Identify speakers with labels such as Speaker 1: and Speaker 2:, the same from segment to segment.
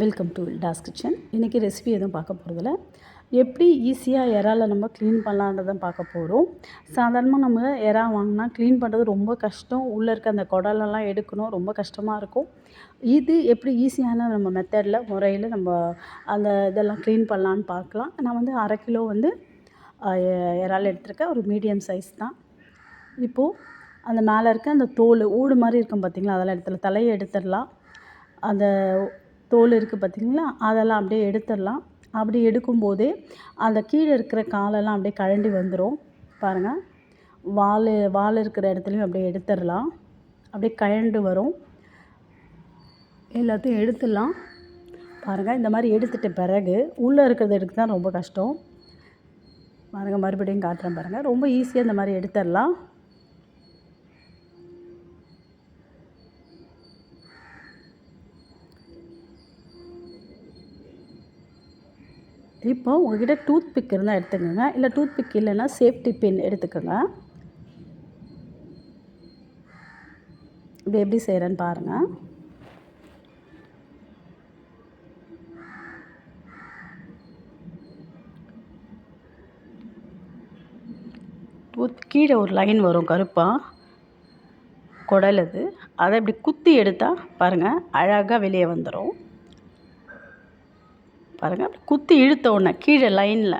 Speaker 1: Welcome to Das kitchen இன்றைக்கி recipe எதுவும் பார்க்க போகிறதில்ல எப்படி ஈஸியாக இறால நம்ம க்ளீன் பண்ணலான்றதை பார்க்க போகிறோம் சாதாரணமாக நம்ம இறா வாங்கினா க்ளீன் பண்ணுறது ரொம்ப கஷ்டம். உள்ளே இருக்க அந்த குடலெல்லாம் எடுக்கணும் ரொம்ப கஷ்டமாக இருக்கும். இது எப்படி ஈஸியான நம்ம மெத்தடில் முறையில் நம்ம அந்த இதெல்லாம் க்ளீன் பண்ணலான்னு பார்க்கலாம். நான் வந்து அரை கிலோ வந்து இறால் எடுத்திருக்கேன். ஒரு மீடியம் சைஸ் தான். இப்போது அந்த மேலே இருக்க அந்த தோல் ஊடு மாதிரி இருக்கும் பார்த்திங்களா அதெல்லாம் எடுத்துடலாம். தலையை எடுத்துடலாம். அந்த தோல் இருக்குது பார்த்திங்களா? அதெல்லாம் அப்படியே எடுத்துடலாம். அப்படி எடுக்கும்போதே அந்த கீழே இருக்கிற காலெல்லாம் அப்படியே கழண்டி வந்துடும் பாருங்கள் வால் வால் இருக்கிற இடத்துலையும் அப்படியே எடுத்துடலாம். அப்படியே கழண்டு வரும். எல்லாத்தையும் எடுத்துடலாம். பாருங்கள் இந்த மாதிரி எடுத்துட்ட பிறகு உள்ளே இருக்கிறது எடுக்க தான் ரொம்ப கஷ்டம். பாருங்கள் மறுபடியும் காட்டுறேன் பாருங்கள் ரொம்ப ஈஸியாக இந்த மாதிரி எடுத்துடலாம். இப்போ உங்ககிட்ட டூத் பிக் இருந்தால் எடுத்துக்கோங்க. இல்லை டூத் பிக் இல்லைன்னா சேஃப்டி பின் எடுத்துக்கோங்க. இப்படி எப்படி செய்கிறேன்னு பாருங்கள் டூத் கீழே ஒரு லைன் வரும் கருப்பாக குடல் அது அதை இப்படி குத்தி எடுத்தால் பாருங்கள் அழகாக வெளியே வந்துடும் பாருங்கள் அப்படி குத்தி இழுத்த உடனே கீழே லைனில்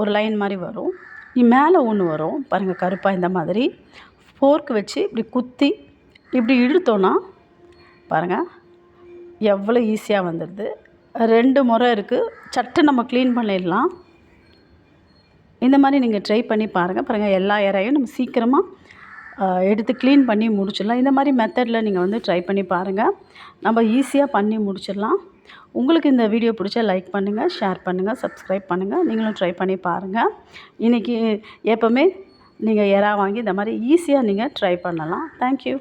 Speaker 1: ஒரு லைன் மாதிரி வரும். நீ மேலே ஒன்று வரும். பாருங்கள் கருப்பாக இந்த மாதிரி. ஃபோர்க் வச்சு இப்படி குத்தி இப்படி இழுத்தோன்னா பாருங்கள் எவ்வளோ ஈஸியாக வந்துடுது. ரெண்டு முறை இருக்குது சட்டு நம்ம க்ளீன் பண்ணிடலாம். இந்த மாதிரி நீங்கள் ட்ரை பண்ணி பாருங்கள் பாருங்கள் எல்லா இறையும் நம்ம சீக்கிரமாக எடுத்து க்ளீன் பண்ணி முடிச்சிடலாம். இந்த மாதிரி மெத்தடில் நீங்கள் வந்து ட்ரை பண்ணி பாருங்கள் நம்ம ஈஸியாக பண்ணி முடிச்சிடலாம். உங்களுக்கு இந்த வீடியோ பிடிச்சா லைக் பண்ணுங்கள் ஷேர் பண்ணுங்கள் சப்ஸ்கிரைப் பண்ணுங்கள் நீங்களும் ட்ரை பண்ணி பாருங்கள் இன்றைக்கி எப்போவுமே நீங்கள் எறா வாங்கி இந்த மாதிரி ஈஸியாக நீங்கள் ட்ரை பண்ணலாம். தேங்க்யூ